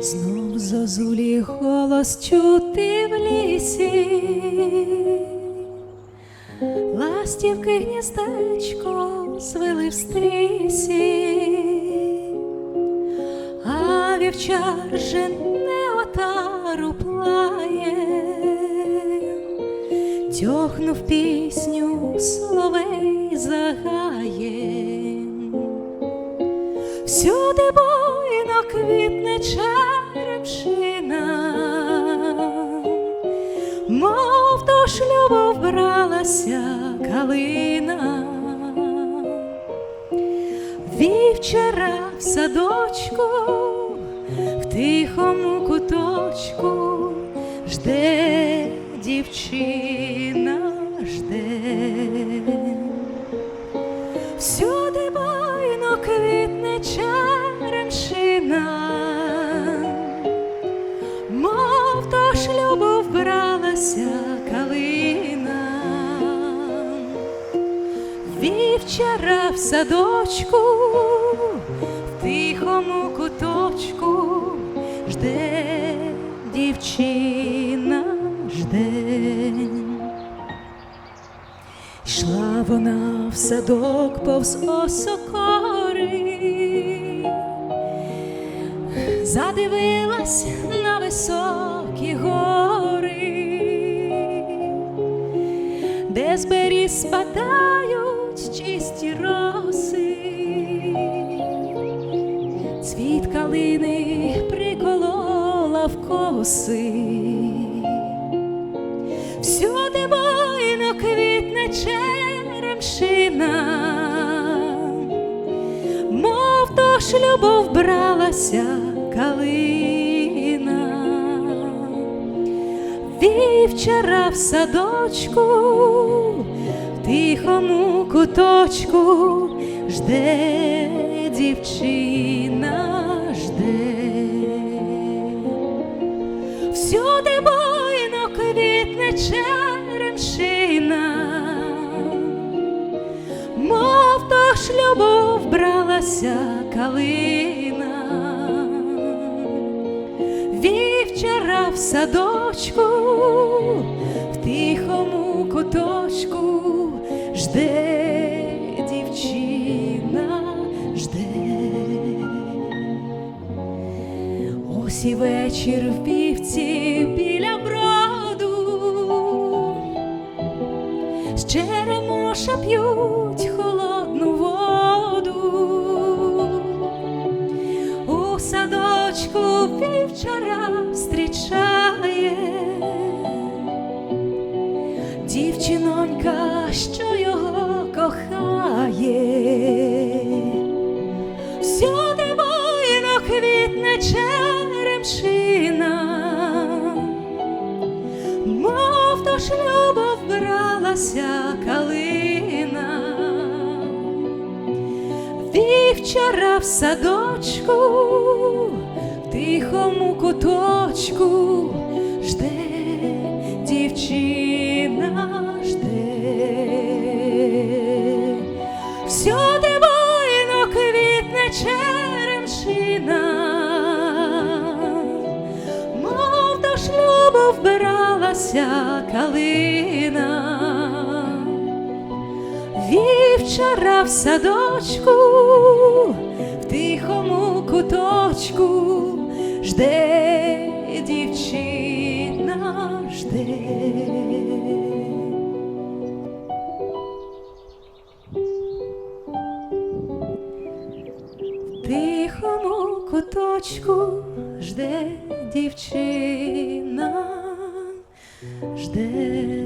Знов зозулі голос чути в лісі, ластівки гніздечко звели в стрісі, вівчар жене отару плає, тьохнув пісню соловей загає. Всюди буйно квітне черемшина, мов до шлюбу вбралася калина, вівчара в садочку, тихому куточку жде дівчина, жде. Всюди буйно квітне черемшина, мов до шлюбу вбралася калина, вівчара в садочку, дівчина, жде. Йшла вона в садок повз осокори, задивилась на високі гори, де з беріз спадають чисті роси, цвіт калини приколола в коси. Всюди буйно квітне черемшина, мов до шлюбу вбралася калина, вівчара в садочку, в тихому куточку жде дівчина, черемшина, мов до шлюбу вбралася калина, вівчара в садочку, в тихому куточку жде дівчина, жде. Ось і вечір в черемоша п'ють холодну воду, у садочку вівчара зустрічає. Дівчинонька, що його кохає. Всюди буйно квітне черемшина, вбралася калина, вівчара в садочку, тихому куточку. Жде дівчина, жде. Всюди буйно квітне черемшина, мов до шлюбу вбиралася калина, вівчара в садочку, в тихому куточку жде дівчина, жде. В тихому куточку жде дівчина, жде.